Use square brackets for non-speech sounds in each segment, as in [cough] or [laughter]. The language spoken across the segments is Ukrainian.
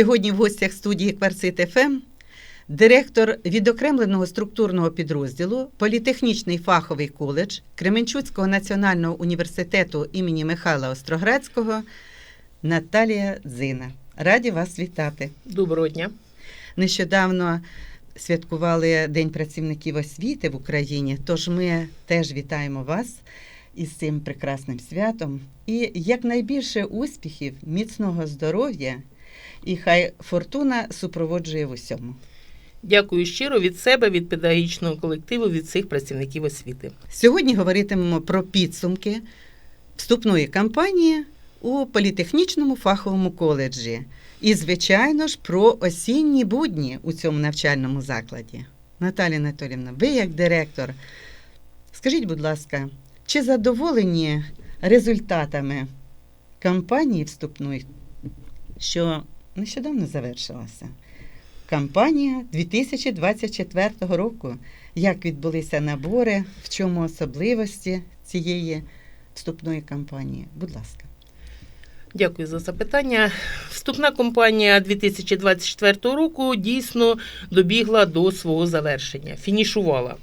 Сьогодні в гостях студії Кварцит ФМ директор відокремленого структурного підрозділу Політехнічний фаховий коледж Кременчуцького національного університету імені Михайла Остроградського Наталія Дзина. Раді вас вітати. Доброго дня. Нещодавно святкували День працівників освіти в Україні, тож ми теж вітаємо вас із цим прекрасним святом і якнайбільше успіхів, міцного здоров'я, і хай фортуна супроводжує в усьому. Дякую щиро від себе, від педагогічного колективу, від всіх працівників освіти. Сьогодні говоритимемо про підсумки вступної кампанії у політехнічному фаховому коледжі. І, звичайно ж, про осінні будні у цьому навчальному закладі. Наталія Анатолівна, ви як директор, скажіть, будь ласка, чи задоволені результатами кампанії вступної, що нещодавно завершилася? Кампанія 2024 року. Як відбулися набори, в чому особливості цієї вступної кампанії? Будь ласка. Дякую за запитання. Вступна кампанія 2024 року дійсно добігла до свого завершення, фінішувала.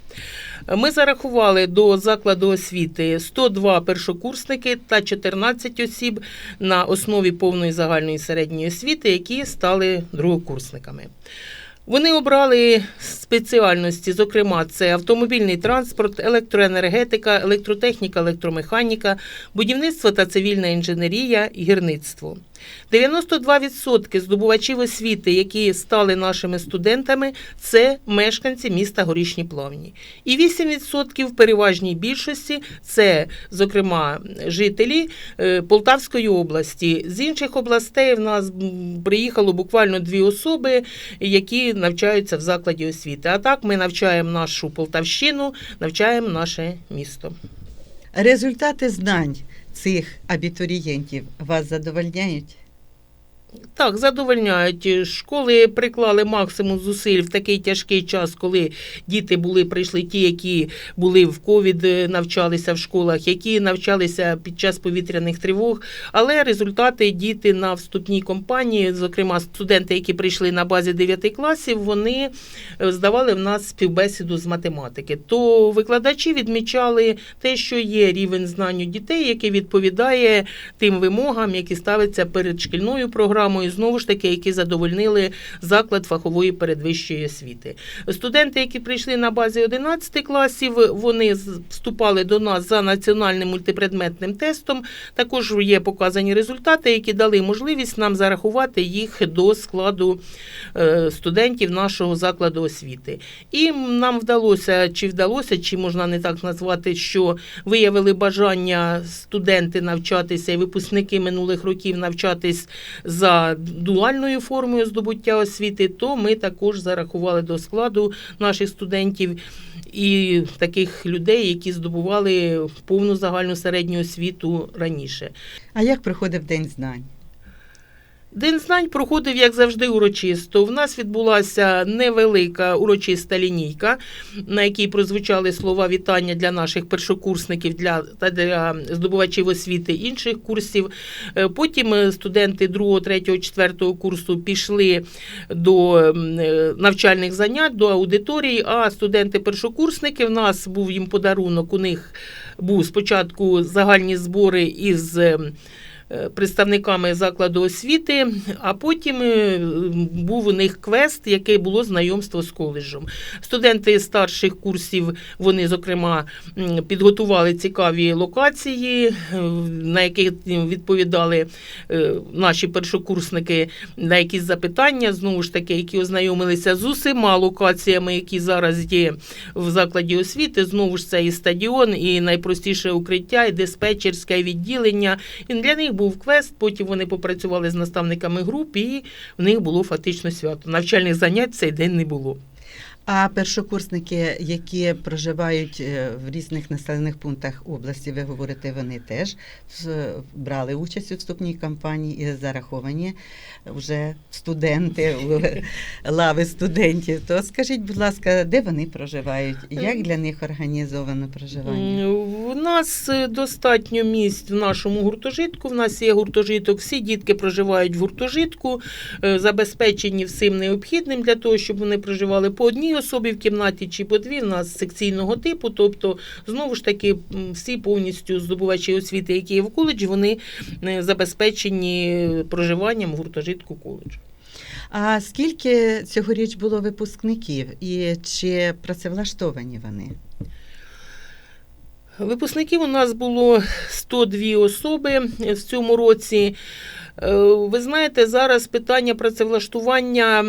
Ми зарахували до закладу освіти 102 першокурсники та 14 осіб на основі повної загальної середньої освіти, які стали другокурсниками. Вони обрали спеціальності, зокрема, це автомобільний транспорт, електроенергетика, електротехніка, електромеханіка, будівництво та цивільна інженерія, гірництво. 92% здобувачів освіти, які стали нашими студентами, це мешканці міста Горішні Плавні. І 8% в переважній більшості це, зокрема, жителі е, Полтавської області. З інших областей в нас приїхало буквально дві особи, які навчаються в закладі освіти. А так ми навчаємо нашу Полтавщину, навчаємо наше місто. Результати знань цих абітурієнтів вас задовольняють? Так, задовольняють. Школи приклали максимум зусиль в такий тяжкий час, коли діти були, прийшли ті, які були в ковід, е, навчалися в школах, які навчалися під час повітряних тривог. Але результати діти на вступній компанії, зокрема студенти, які прийшли на базі 9 класів, вони е, здавали в нас співбесіду з математики. То викладачі відмічали те, що є рівень знань у дітей, який відповідає тим вимогам, які ставляться перед шкільною програмою, знову ж таки, які задовольнили заклад фахової передвищої освіти. Студенти, які прийшли на базі 11 класів, вони вступали до нас за національним мультипредметним тестом. Також є показані результати, які дали можливість нам зарахувати їх до складу е, студентів нашого закладу освіти. І нам вдалося, чи вдалося, чи можна не так назвати, що виявили бажання студенти навчатися і випускники минулих років навчатись за дуальною формою здобуття освіти, то ми також зарахували до складу наших студентів і таких людей, які здобували повну загальну середню освіту раніше. А як проходив День знань? День знань проходив, як завжди, урочисто. В нас відбулася невелика урочиста лінійка, на якій прозвучали слова вітання для наших першокурсників для, та для здобувачів освіти інших курсів. Е, Потім е, студенти 2, 3, 4 курсу пішли до е, навчальних занять, до аудиторії, а студенти-першокурсники в нас був їм подарунок. У них був спочатку загальні збори із. Е, представниками закладу освіти, а потім е, був у них квест, який було знайомство з коледжем. Студенти старших курсів, вони, зокрема, підготували цікаві локації, е, на яких відповідали наші першокурсники на якісь запитання, знову ж таки, які ознайомилися з усіма локаціями, які зараз є в закладі освіти. Знову ж це і стадіон, і найпростіше укриття, і диспетчерське відділення. І для них був квест. Потім вони попрацювали з наставниками груп, і в них було фактично свято. Навчальних занять цей день не було. А першокурсники, які проживають е, в різних населених пунктах області, ви говорите, вони теж брали участь у вступній кампанії і зараховані вже студенти [laughs] лави студентів. То скажіть, будь ласка, де вони проживають? Як для них організовано проживання? У нас е, достатньо місць в нашому гуртожитку. В нас є гуртожиток. Всі дітки проживають в гуртожитку, е, забезпечені всім необхідним для того, щоб вони проживали по одній особі в кімнаті чи по дві. Нас секційного типу. Тобто, знову ж таки, всі повністю здобувачі освіти, які є в коледжі, вони е, забезпечені проживанням в гуртожитку коледжу. А скільки цьогоріч було випускників і чи працевлаштовані вони? Випускників у нас було 102 особи в цьому році. Е, Ви знаєте, зараз питання працевлаштування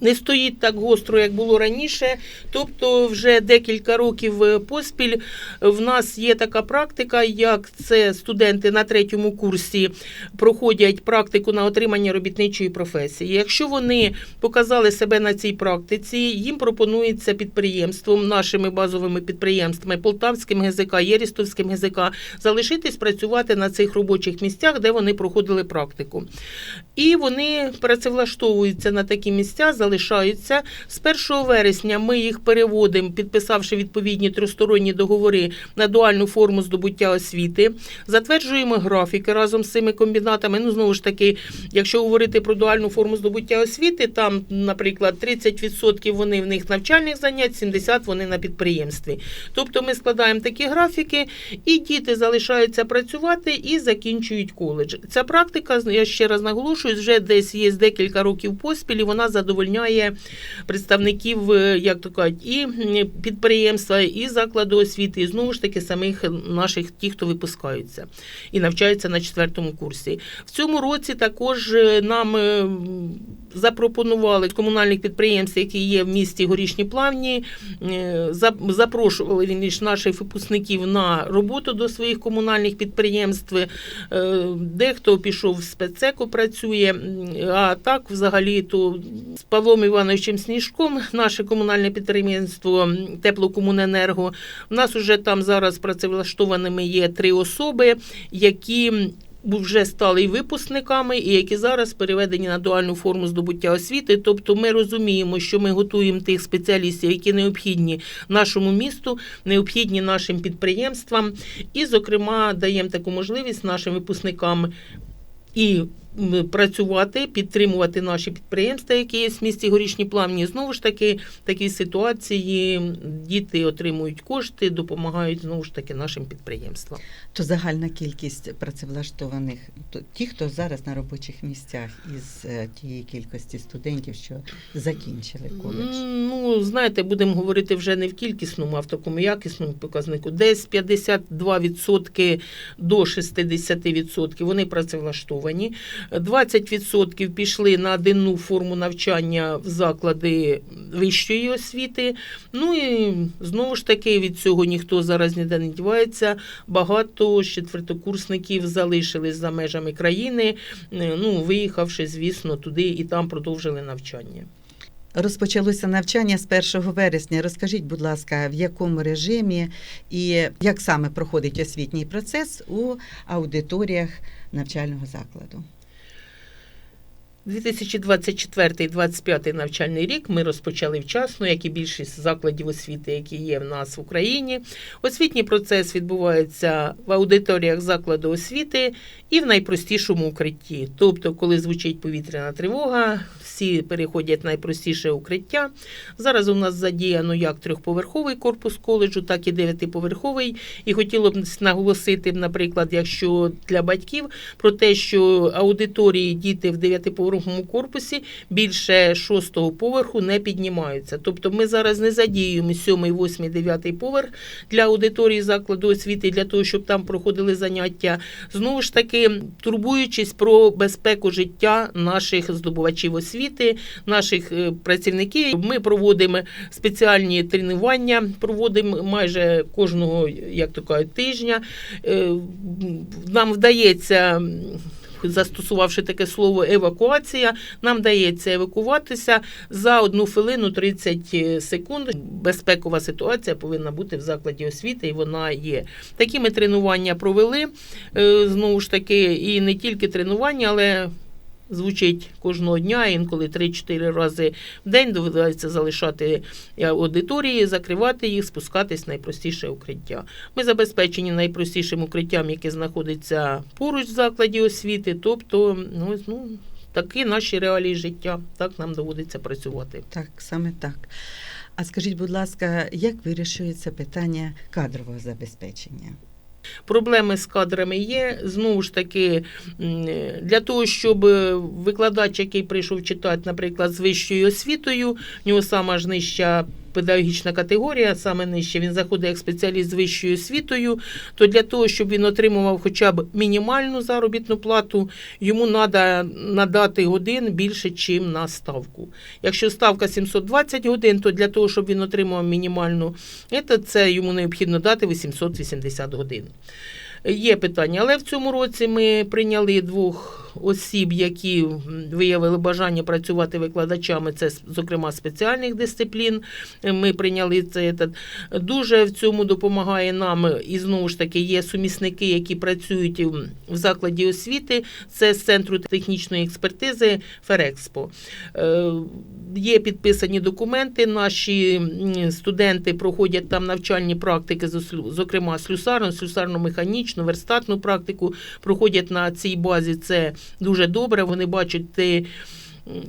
не стоїть так гостро, як було раніше. Тобто, вже декілька років е, поспіль в нас є така практика, як це студенти на третьому курсі проходять практику на отримання робітничої професії. Якщо вони показали себе на цій практиці, їм пропонується підприємством, нашими базовими підприємствами, Полтавським ГЗК, Єрістовським ГЗК, залишитись працювати на цих робочих місцях, де вони проходили практику. І вони працевлаштовуються на такі місця, залишаються. З 1 вересня ми їх переводимо, підписавши відповідні тристоронні договори на дуальну форму здобуття освіти. Затверджуємо графіки разом з цими комбінатами. Ну, знову ж таки, якщо говорити про дуальну форму здобуття освіти, там, наприклад, 30% вони в них навчальних занять, 70% вони на підприємстві. Тобто ми складаємо такі графіки, і діти залишаються працювати і закінчують коледж. Ця практика, я ще раз наголошую, вже десь є декілька років поспіль, і вона задовольняє представників, е, як то кажуть, і підприємства, і закладу освіти, і знову ж таки самих наших ті, хто випускаються і навчаються на четвертому курсі. В цьому році також е, нам е, запропонували комунальних підприємств, які є в місті Горішні Плавні, е, запрошували він наших випускників на роботу до своїх комунальних підприємств. Е, Дехто пішов в спецеку, працює, а так взагалі то з Павлом Івановичем Сніжком, наше комунальне підприємство Теплокомуненерго. У нас уже там зараз працевлаштованими є три особи, які вже стали і випускниками, і які зараз переведені на дуальну форму здобуття освіти. Тобто ми розуміємо, що ми готуємо тих спеціалістів, які необхідні нашому місту, необхідні нашим підприємствам, і, зокрема, даємо таку можливість нашим випускникам і працювати, підтримувати наші підприємства, які є в місті Горішні Плавні. Знову ж таки, в такій ситуації діти отримують кошти, допомагають знову ж таки нашим підприємствам. То загальна кількість працевлаштованих, то ті, хто зараз на робочих місцях із е, тієї кількості студентів, що закінчили коледж. Ну, знаєте, будемо говорити вже не в кількісному, а в такому якісному показнику. Десь 52% до 60% вони працевлаштовані. 20% пішли на денну форму навчання в заклади вищої освіти. Ну і знову ж таки від цього ніхто зараз ніде не дівається. Багато четвертокурсників залишились за межами країни, е, ну, виїхавши, звісно, туди і там продовжили навчання. Розпочалося навчання з 1 вересня. Розкажіть, будь ласка, в якому режимі і як саме проходить освітній процес у аудиторіях навчального закладу? 2024-2025 навчальний рік ми розпочали вчасно, як і більшість закладів освіти, які є в нас в Україні. Освітній процес відбувається в аудиторіях закладу освіти і в найпростішому укритті. Тобто, коли звучить повітряна тривога, всі переходять найпростіше укриття. Зараз у нас задіяно як трьохповерховий корпус коледжу, так і дев'ятиповерховий. І хотіло б наголосити, наприклад, якщо для батьків про те, що аудиторії діти в дев'ятиповерховому корпусі більше шостого поверху не піднімаються. Тобто ми зараз не задіюємо сьомий, восьмий, дев'ятий поверх для аудиторії закладу освіти для того, щоб там проходили заняття. Знову ж таки, турбуючись про безпеку життя наших здобувачів освіти, наших е, працівників, ми проводимо спеціальні тренування, проводимо майже кожного, як то кажуть, тижня. Е, Нам вдається застосувавши таке слово евакуація, нам дається евакуватися за одну хвилину 30 секунд. Безпекова ситуація повинна бути в закладі освіти, і вона є. Такі ми тренування провели. Е, Знову ж таки, і не тільки тренування, але звучить кожного дня, інколи 3-4 рази в день доведеться залишати е, аудиторії, закривати їх, спускатись в найпростіше укриття. Ми забезпечені найпростішим укриттям, яке знаходиться поруч в закладі освіти, тобто ну, ну, такі наші реалії життя. Так нам доводиться працювати. Так, саме так. А скажіть, будь ласка, як вирішується питання кадрового забезпечення? Проблеми з кадрами є. Знову ж таки, для того, щоб викладач, який прийшов читати, наприклад, з вищою освітою, в нього сама ж нижча педагогічна категорія, саме нижче, він заходить як спеціаліст з вищою освітою, то для того, щоб він отримував хоча б мінімальну заробітну плату, йому треба надати годин більше, ніж на ставку. Якщо ставка 720 годин, то для того, щоб він отримав мінімальну, це йому необхідно дати 880 годин. Є питання, але в цьому році ми прийняли двох осіб, які виявили бажання працювати викладачами. Це зокрема спеціальних дисциплін. Ми прийняли це. Дуже в цьому допомагає нам і знову ж таки є сумісники, які працюють в закладі освіти. Це з центру технічної експертизи Ферекспо. Е, Є підписані документи. Наші студенти проходять там навчальні практики, зокрема слюсарну, слюсарно-механічну, верстатну практику. Проходять на цій базі. Це дуже добре. Вони бачать те.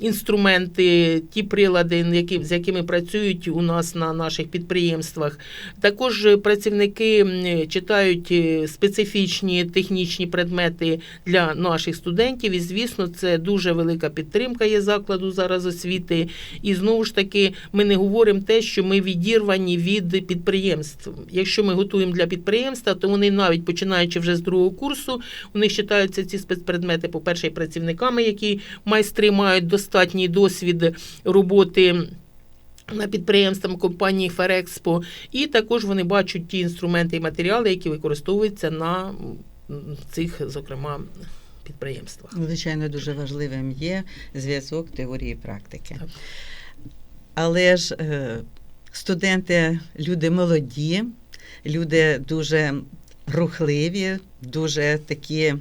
Інструменти, ті прилади, які, з якими працюють у нас на наших підприємствах. Також е, працівники читають е, специфічні технічні предмети для наших студентів. І, звісно, це дуже велика підтримка є закладу зараз освіти. І знову ж таки, ми не говоримо те, що ми відірвані від підприємств. Якщо ми готуємо для підприємства, то вони навіть починаючи вже з другого курсу, них читаються ці спецпредмети, по-перше, працівниками, які майстри мають достатній досвід роботи. На підприємствах компанії Ферекспо, і також вони бачать ті інструменти і матеріали, які використовуються на цих, зокрема, підприємствах. Звичайно, дуже важливим є зв'язок теорії і практики. Так. Але ж е, студенти люди молоді, люди дуже рухливі, дуже такі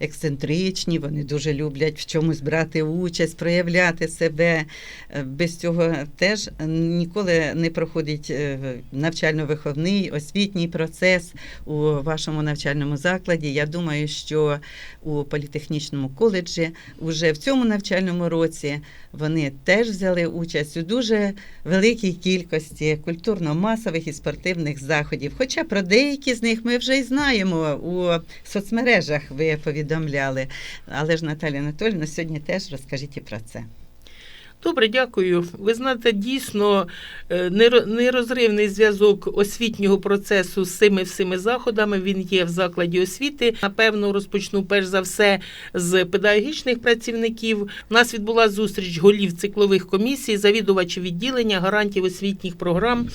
ексцентричні, вони дуже люблять в чомусь брати участь, проявляти себе. Е, Без цього теж ніколи не проходить е, навчально-виховний освітній процес у вашому навчальному закладі. Я думаю, що у політехнічному коледжі вже в цьому навчальному році вони теж взяли участь у дуже великій кількості культурно-масових і спортивних заходів. Хоча про деякі з них ми вже й знаємо у соцмережах. Ви повідомляли. Але ж Наталя Анатольовна сьогодні теж розкажіть і про це. Добре, дякую. Ви знаєте, дійсно е, нерозривний зв'язок освітнього процесу з цими всіми заходами. Він є в закладі освіти. Напевно, розпочну перш за все з педагогічних працівників. У нас відбула зустріч голів циклових комісій, завідувачів відділення, гарантів освітніх програм.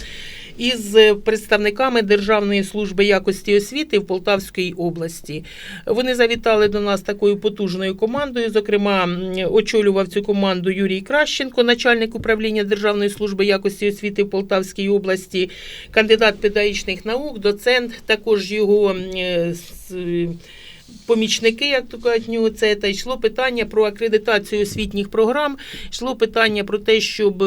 Із представниками Державної служби якості освіти в Полтавській області вони завітали до нас такою потужною командою. Зокрема, очолював цю команду Юрій Кращенко, начальник управління Державної служби якості освіти в Полтавській області, кандидат педагогічних наук, доцент, також його е, помічники, як то кажуть, нього це та йшло питання про акредитацію освітніх програм. Йшло питання про те, щоб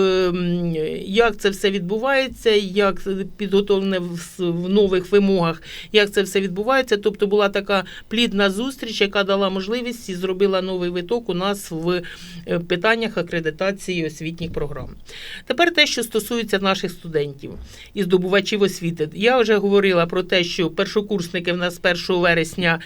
як це все відбувається, як підготовлене в нових вимогах, як це все відбувається. Тобто була така плідна зустріч, яка дала можливість і зробила новий виток у нас в е, питаннях акредитації освітніх програм. Тепер те, що стосується наших студентів і здобувачів освіти. Я вже говорила про те, що першокурсники в нас 1 вересня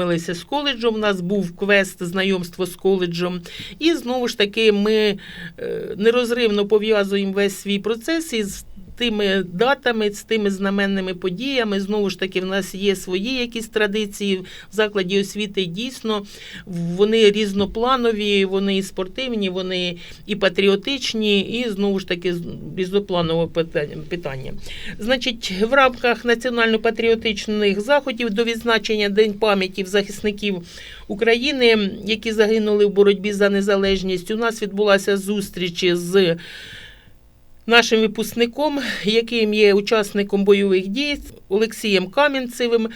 знайомилися з коледжем. У нас був квест знайомство з коледжем. І знову ж таки, ми е, нерозривно пов'язуємо весь свій процес із тими датами, з тими знаменними подіями. Знову ж таки, в нас є свої якісь традиції в закладі освіти. Дійсно, вони різнопланові, вони і спортивні, вони і патріотичні, і знову ж таки різнопланове питання. Значить, в рамках національно-патріотичних заходів до відзначення День пам'яті захисників України, які загинули в боротьбі за незалежність, у нас відбулася зустріч з нашим випускником, яким є учасником бойових дій Олексієм Кам'янцевим.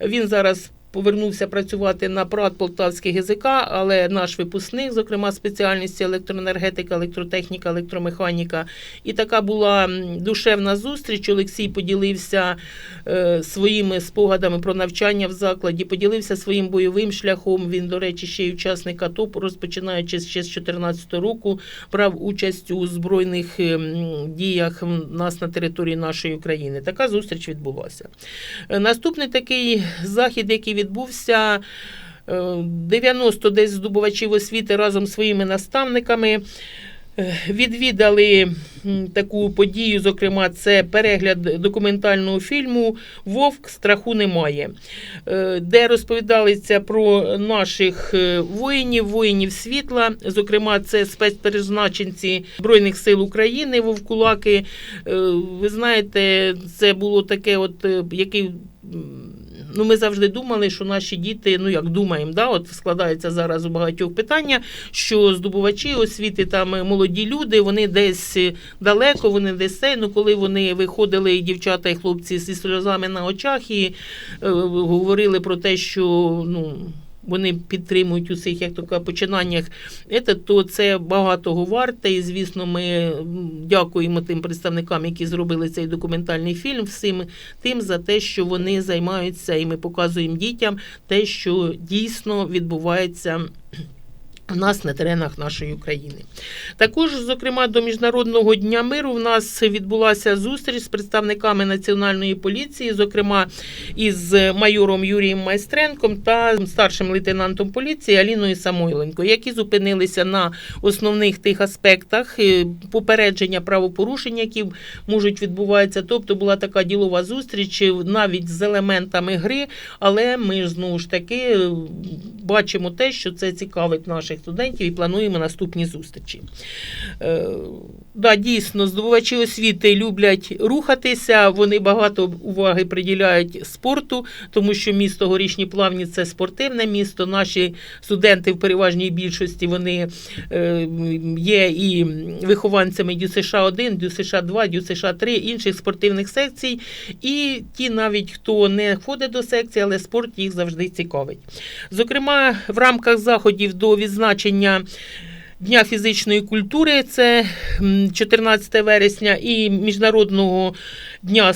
Він зараз. Повернувся працювати на ПРАД Полтавський ГЗК, але наш випускник, зокрема спеціальності електроенергетика, електротехніка, електромеханіка. І така була душевна зустріч. Олексій поділився е, своїми спогадами про навчання в закладі, поділився своїм бойовим шляхом. Він, до речі, ще й учасник АТО, розпочинаючи ще з 2014 року, брав участь у збройних ем, діях нас на території нашої України. Така зустріч відбулася. Е, Наступний такий захід, який відбувся. е, 90 десь здобувачів освіти разом зі своїми наставниками е, відвідали таку подію. Зокрема, це перегляд документального фільму Вовк страху немає, е, де розповідалися про наших е, воїнів, воїнів світла. Зокрема, це спецперезначенці Збройних сил України, вовкулаки. Е, Ви знаєте, це було таке, от е, який. Ну, ми завжди думали, що наші діти, ну як думаємо, да, от складається зараз у багатьох питання, що здобувачі освіти, там е, молоді люди, вони десь е, далеко, вони десь. Ну, коли вони виходили, і дівчата і хлопці зі сльозами на очах і е, говорили про те, що ну. Вони підтримують у цих як кажуть, починаннях, то це багатого варте. І звісно, ми дякуємо тим представникам, які зробили цей документальний фільм, всім тим за те, що вони займаються, і ми показуємо дітям те, що дійсно відбувається. У нас на теренах нашої України. Також, зокрема, до Міжнародного дня миру в нас відбулася зустріч з представниками національної поліції, зокрема із майором Юрієм Майстренком та старшим лейтенантом поліції Аліною Самойленко, які зупинилися на основних тих аспектах е, попередження правопорушень, які можуть відбуватися. Тобто була така ділова зустріч е, навіть з елементами гри, але ми знову ж таки е, бачимо те, що це цікавить наших студентів і плануємо наступні зустрічі. Е, да, дійсно, здобувачі освіти люблять рухатися, вони багато уваги приділяють спорту, тому що місто Горішні Плавні це спортивне місто. Наші студенти в переважній більшості вони е, є і вихованцями ДЮСШ 1, ДЮСШ 2, ДЮСШ 3, інших спортивних секцій. І ті, навіть хто не ходить до секції, але спорт їх завжди цікавить. Зокрема, в рамках заходів до відзначення. Дня фізичної культури, це 14 вересня, і Міжнародного дня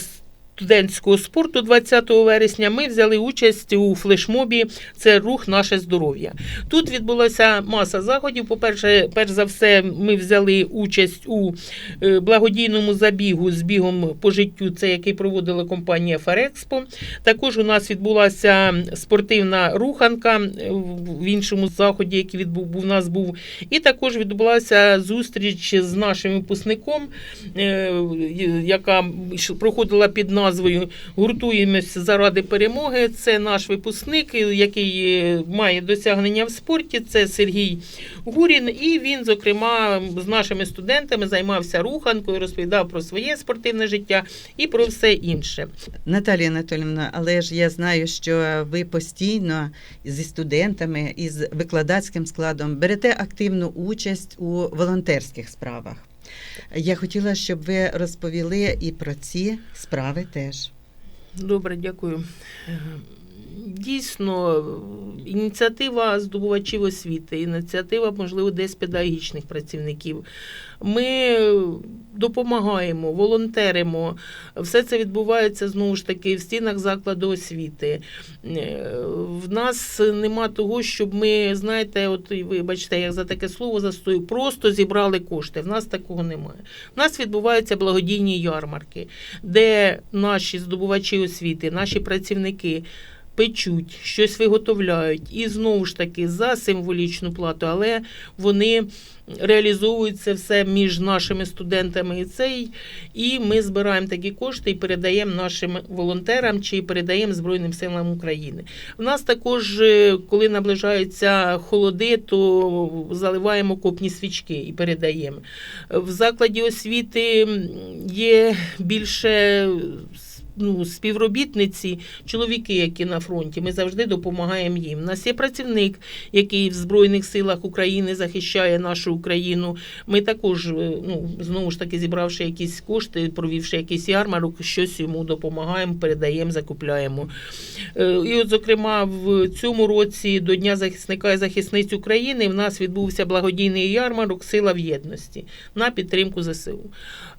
студентського спорту 20 вересня ми взяли участь у флешмобі. Це рух наше здоров'я. Тут відбулася маса заходів. По-перше, перш за все, ми взяли участь у е, благодійному забігу з бігом по життю, це який проводила компанія Ферекспо. Також у нас відбулася спортивна руханка е, в іншому заході, який відбув у нас був. І також відбулася зустріч з нашим випускником, е, яка проходила під назвою Гуртуємось заради перемоги. Це наш випускник, який е, має досягнення в спорті. Це Сергій Гурін. І він, зокрема, з нашими студентами займався руханкою, розповідав про своє спортивне життя і про все інше. Наталія Анатолівна, але ж я знаю, що ви постійно зі студентами і з викладацьким складом берете активну участь у волонтерських справах. Я хотіла, щоб ви розповіли і про ці справи теж. Добре, дякую. Дійсно, ініціатива здобувачів освіти, ініціатива, можливо, десь педагогічних працівників. Ми допомагаємо, волонтеримо. Все це відбувається знову ж таки в стінах закладу освіти. Е, В нас нема того, щоб ми, знаєте, от вибачте, як за таке слово застою, просто зібрали кошти. В нас такого немає. У нас відбуваються благодійні ярмарки, де наші здобувачі освіти, наші працівники печуть, щось виготовляють, і знову ж таки за символічну плату, але вони реалізовують це все між нашими студентами і цей. І ми збираємо такі кошти і передаємо нашим волонтерам чи передаємо Збройним силам України. У нас також, е, коли наближаються холоди, то заливаємо копні свічки і передаємо. В закладі освіти є більше ну, співробітниці, чоловіки, які на фронті. Ми завжди допомагаємо їм. У нас є працівник, який в Збройних силах України захищає нашу Україну. Ми також, е, ну, знову ж таки, зібравши якісь кошти, провівши якийсь ярмарок, щось йому допомагаємо, передаємо, закупляємо. Е, І от, зокрема, в цьому році до Дня захисника і захисниць України в нас відбувся благодійний ярмарок Сила в єдності на підтримку ЗСУ.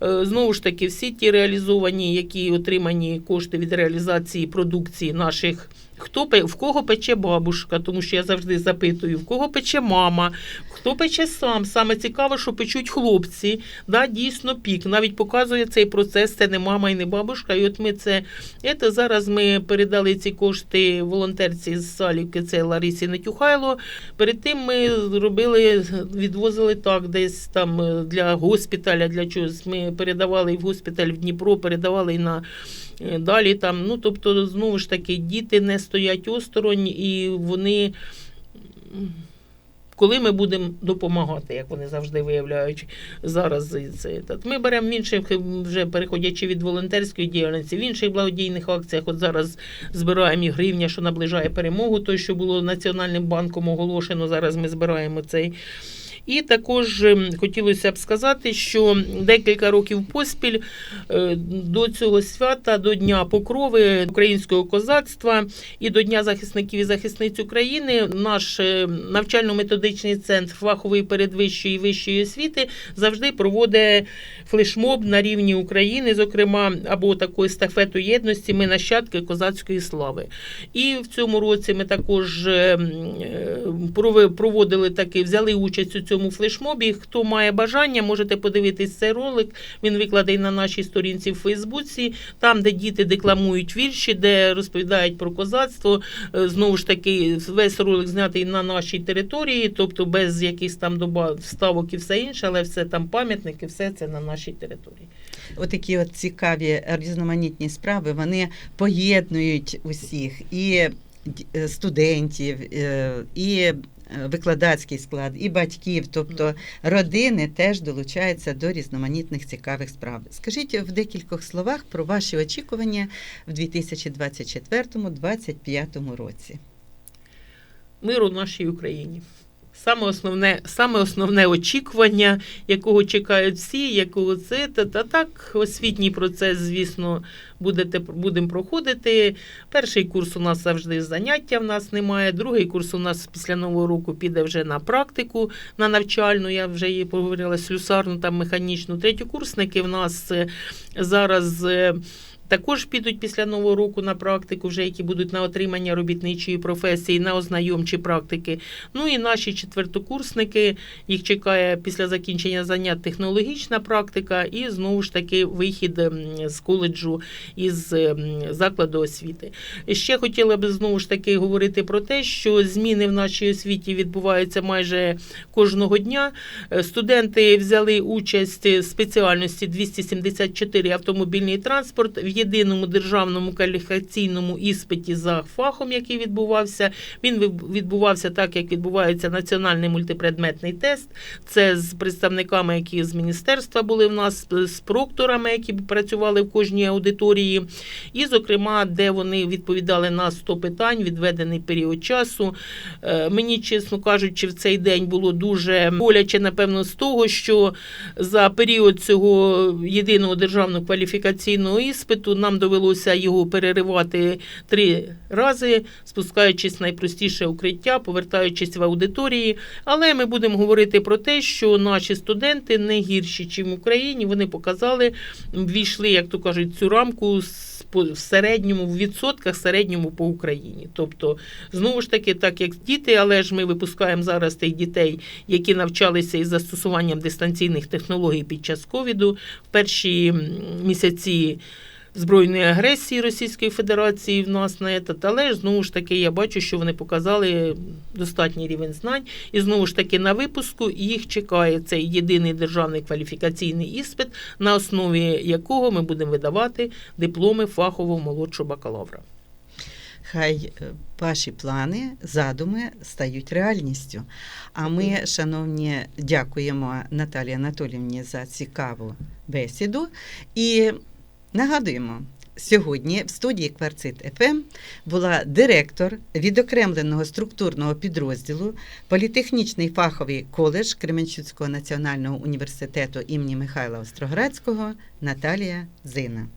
Е, Знову ж таки, всі ті реалізовані, які отримані кошти від реалізації продукції наших. Хто в кого пече бабушка, тому що я завжди запитую, в кого пече мама, хто пече сам. Саме цікаво, що печуть хлопці. Да, дійсно пік. Навіть показує цей процес. Це не мама і не бабушка. І от ми це, це зараз ми передали ці кошти волонтерці з Салівки, це Ларисі Нетюхайло. Перед тим ми робили, відвозили так, десь там е, для госпіталя, для чогось. Ми передавали і в госпіталь в Дніпро, передавали і на далі там. Ну, тобто, знову ж таки, діти не стоять осторонь, і вони. Коли ми будемо допомагати, як вони завжди виявляють зараз це. Ми беремо в інших, вже переходячи від волонтерської діяльності, в інших благодійних акціях. От зараз збираємо і гривня, що наближає перемогу, той, що було Національним банком оголошено. Зараз ми збираємо цей. І також ем, хотілося б сказати, що декілька років поспіль е, до цього свята, до Дня Покрови українського козацтва і до Дня захисників і захисниць України, наш е, навчально-методичний центр фахової передвищої і вищої освіти завжди проводить флешмоб на рівні України, зокрема, або таку естафету єдності. Ми нащадки козацької слави. І в цьому році ми також е, м, е, проводили таки, взяли участь у цьому флешмобі. Хто має бажання, можете подивитись цей ролик. Він викладений на нашій сторінці в Фейсбуці, там, де діти декламують вірші, де розповідають про козацтво. Е, Знову ж таки, весь ролик знятий на нашій території, тобто без якихось там доба вставок і все інше, але все там пам'ятники, все це на нашій території. Отакі от цікаві різноманітні справи вони поєднують усіх і е, студентів, е, і викладацький склад, і батьків, тобто родини теж долучаються до різноманітних цікавих справ. Скажіть в декількох словах про ваші очікування в 2024-2025 році. миру нашій Україні. Саме основне, саме основне очікування, якого чекають всі, якого це та, та так. Освітній процес, звісно, будете будемо проходити. Перший курс у нас завжди заняття в нас немає. Другий курс у нас після нового року піде вже на практику, на навчальну. Я вже її поговорила слюсарну там механічну. Третьокурсники в нас е, зараз. Також підуть після нового року на практику, вже які будуть на отримання робітничої професії, на ознайомчі практики. Ну і наші четвертокурсники, їх чекає після закінчення занять технологічна практика, і знову ж таки вихід ем, з коледжу із ем, закладу освіти. Ще хотіла би знову ж таки говорити про те, що зміни в нашій освіті відбуваються майже кожного дня. Е, Студенти взяли участь в спеціальності 274 автомобільний транспорт в єдиному державному кваліфікаційному іспиті за фахом, який відбувався. Він відбувався так, як відбувається національний мультипредметний тест. Це з представниками, які з міністерства були в нас, з прокторами, які працювали в кожній аудиторії, і, зокрема, де вони відповідали на 100 питань, відведений період часу. Е, Мені, чесно кажучи, в цей день було дуже боляче, напевно, з того, що за період цього єдиного державного кваліфікаційного іспиту нам довелося його переривати три рази, спускаючись в найпростіше укриття, повертаючись в аудиторії. Але ми будемо говорити про те, що наші студенти не гірші, ніж в Україні. Вони показали, ввійшли, як то кажуть, цю рамку в середньому, в відсотках середньому по Україні. Тобто, знову ж таки, так як діти, але ж ми випускаємо зараз тих дітей, які навчалися із застосуванням дистанційних технологій під час ковіду в перші місяці. Збройної агресії Російської Федерації в нас на етат, але знову ж таки я бачу, що вони показали достатній рівень знань, і знову ж таки на випуску їх чекає цей єдиний державний кваліфікаційний іспит, на основі якого ми будемо видавати дипломи фахового молодшого бакалавра. Хай е, ваші плани, задуми стають реальністю. А ми, шановні, дякуємо Наталії Анатоліївні за цікаву бесіду і нагадуємо. Сьогодні в студії Кварцит ФМ була директор відокремленого структурного підрозділу Політехнічний фаховий коледж Кременчуцького національного університету імені Михайла Остроградського Наталія Зина.